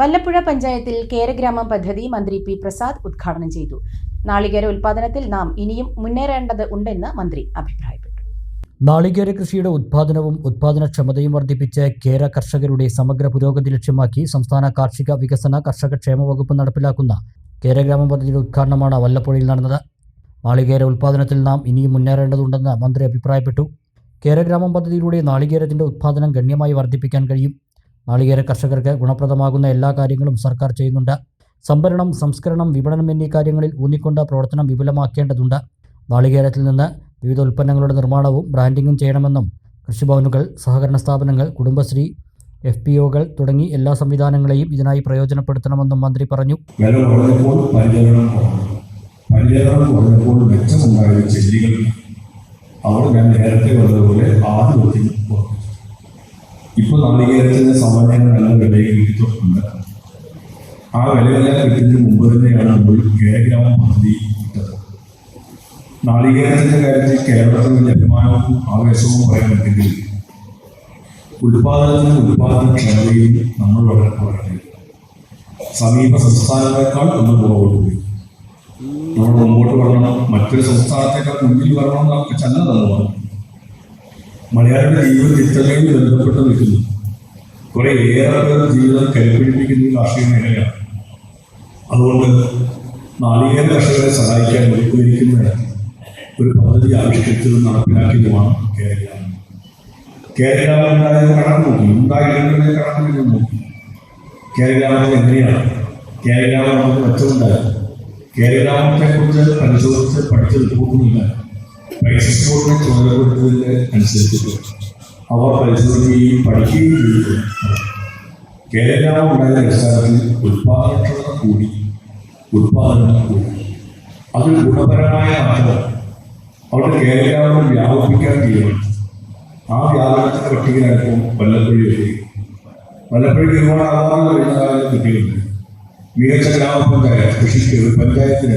വല്ലപ്പുഴ പഞ്ചായത്തിൽ കേരഗ്രാമം പദ്ധതി മന്ത്രി പി പ്രസാദ് ഉദ്ഘാടനം ചെയ്തു. നാളികേര ഉൽപാദനത്തിൽ നാം ഇനിയും മുന്നേറേണ്ടത് ഉണ്ടെന്ന് മന്ത്രി അഭിപ്രായപ്പെട്ടു. നാളികേര കൃഷിയുടെ ഉത്പാദനവും ഉത്പാദനക്ഷമതയും വർദ്ധിപ്പിച്ച് കേര കർഷകരുടെ സമഗ്ര പുരോഗതി ലക്ഷ്യമാക്കി സംസ്ഥാന കാർഷിക വികസന കർഷക ക്ഷേമ വകുപ്പ് നടപ്പിലാക്കുന്ന കേരഗ്രാമം പദ്ധതിയുടെ ഉദ്ഘാടനമാണ് വല്ലപ്പുഴയിൽ നടന്നത്. നാളികേര ഉൽപാദനത്തിൽ നാം ഇനിയും മുന്നേറേണ്ടതുണ്ടെന്ന് മന്ത്രി അഭിപ്രായപ്പെട്ടു. കേരഗ്രാമം പദ്ധതിയിലൂടെ നാളികേരത്തിന്റെ ഉത്പാദനം ഗണ്യമായി വർദ്ധിപ്പിക്കാൻ കഴിയും. നാളികേര കർഷകർക്ക് ഗുണപ്രദമാകുന്ന എല്ലാ കാര്യങ്ങളും സർക്കാർ ചെയ്യുന്നുണ്ട്. സംഭരണം സംസ്കരണം വിപണനം എന്നീ കാര്യങ്ങളിൽ ഊന്നിക്കൊണ്ട പ്രവർത്തനം വിപുലമാക്കേണ്ടതുണ്ട്. നാളികേരത്തിൽ നിന്ന് വിവിധ ഉൽപ്പന്നങ്ങളുടെ നിർമ്മാണവും ബ്രാൻഡിങ്ങും ചെയ്യണമെന്നും കൃഷിഭവനുകൾ സഹകരണ സ്ഥാപനങ്ങൾ കുടുംബശ്രീ എഫ് പി ഒകൾ തുടങ്ങി എല്ലാ സംവിധാനങ്ങളെയും ഇതിനായി പ്രയോജനപ്പെടുത്തണമെന്നും മന്ത്രി പറഞ്ഞു. അവർ ഞാൻ നേരത്തെ പറഞ്ഞതുപോലെ ആദ്യത്തിൽ നാളികേരത്തിന് സാമാന്യം വിലയിൽ കിട്ടിയിട്ടുണ്ട് ആ വിലയെല്ലാം കിട്ടുന്നതിന് മുമ്പ് തന്നെയാണ് നമ്മൾ കേരഗ്രാമം പദ്ധതി ഇട്ടത്. നാളികേരത്തിന്റെ കാര്യത്തിൽ കേരളത്തിന് ലഭ്യമായവും ആവേശവും പറയാനുണ്ടെങ്കിൽ ഉൽപാദന ക്ഷമതയും നമ്മൾ വളരെ കുറഞ്ഞു സമീപ സംസ്ഥാനങ്ങളെക്കാൾ ഒന്ന് പുറകോട്ട് പോയി നമ്മൾ മുമ്പോട്ട് വരണം മറ്റൊരു സംസ്ഥാനത്തേക്കാൾ മുന്നിൽ വരണം എന്നൊക്കെ ചെന്നതാണ് പറഞ്ഞു മലയാളിയുടെ ജീവിതത്തിൽ ഇത്രയും ബന്ധപ്പെട്ട് നിൽക്കുന്നു. കുറെ ഏറെ പേരുടെ ജീവിതം കരുപിടിപ്പിക്കുന്ന ഈ കാർഷിക മേഖലയാണ്. അതുകൊണ്ട് നാളികേര കർഷകരെ സഹായിക്കാൻ ഒരുക്കിയിരിക്കുന്ന ഒരു പദ്ധതി ആവിഷ്കരിച്ചത് നടപ്പിലാക്കിയതുമാണ് കേരള. കേരളം കടന്നു നോക്കി ഉണ്ടായില്ലെങ്കിൽ കണക്ക് നോക്കി. കേരളത്തിൽ എങ്ങനെയാണ്? കേരളം നമുക്ക് മെച്ചമുണ്ടായത് കേരളത്തെ കുറിച്ച് പരിശോധിച്ച് പഠിച്ച് റിപ്പോർട്ടുമില്ല പൈസ ബോർഡിനെ ചുമതലപ്പെടുത്തതിന് അനുസരിച്ചിട്ട്. അവർ പരിശോധിക്കുകയും പഠിക്കുകയും ചെയ്തു. കേരളം ഉണ്ടായ അടിസ്ഥാനത്തിൽ ഉൽപാദനക്ഷമത കൂടി ഉത്പാദനം കൂടി. അത് ഗുണപരമായ മാറ്റം അവിടെ കേരളം വ്യാപിപ്പിക്കാൻ തീരുമാനിച്ചു. ആ വ്യാപനത്തിന്റെ പട്ടികയിലായപ്പോൾ വല്ലപ്പോഴും എത്തി. വല്ലപ്പോഴും ഒരുപാട് അവാർഡ് കാലത്ത് കിട്ടിയിട്ടുണ്ട്. മികച്ച ഗ്രാമപഞ്ചായത്ത് കൃഷിക്ക് ഒരു പഞ്ചായത്തിന്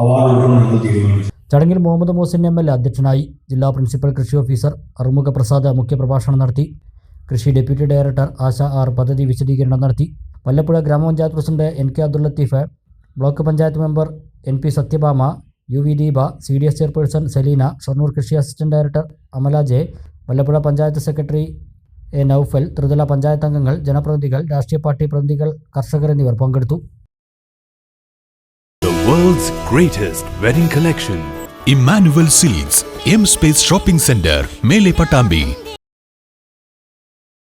അവാർഡ് കൊടുക്കണമെന്ന് തീരുമാനിച്ചു. ചടങ്ങിൽ മുഹമ്മദ് മോസിൻ എം എൽ അധ്യക്ഷനായി ജില്ലാ പ്രിൻസിപ്പൽ കൃഷി ഓഫീസർ അറുമുഖ പ്രസാദ് മുഖ്യപ്രഭാഷണം നടത്തി. കൃഷി ഡെപ്യൂട്ടി ഡയറക്ടർ ആശ ആർ പദ്ധതി വിശദീകരണം നടത്തി വല്ലപ്പുഴ ഗ്രാമപഞ്ചായത്ത് president N K Abdul Latheef block panchayat member N P Sathyabhama U V Deepa C D S chairperson Selina Shoranur കൃഷി assistant director Amala J Vallappuzha panchayat secretary A Naufal ത്രിതല പഞ്ചായത്ത് അംഗങ്ങൾ ജനപ്രതിനിധികൾ രാഷ്ട്രീയ party പ്രതിനിധികൾ കർഷകർ എന്നിവർ പങ്കെടുത്തു world's greatest wedding collection. Emmanuel Silks, M Space Shopping Center, Mele Patambi.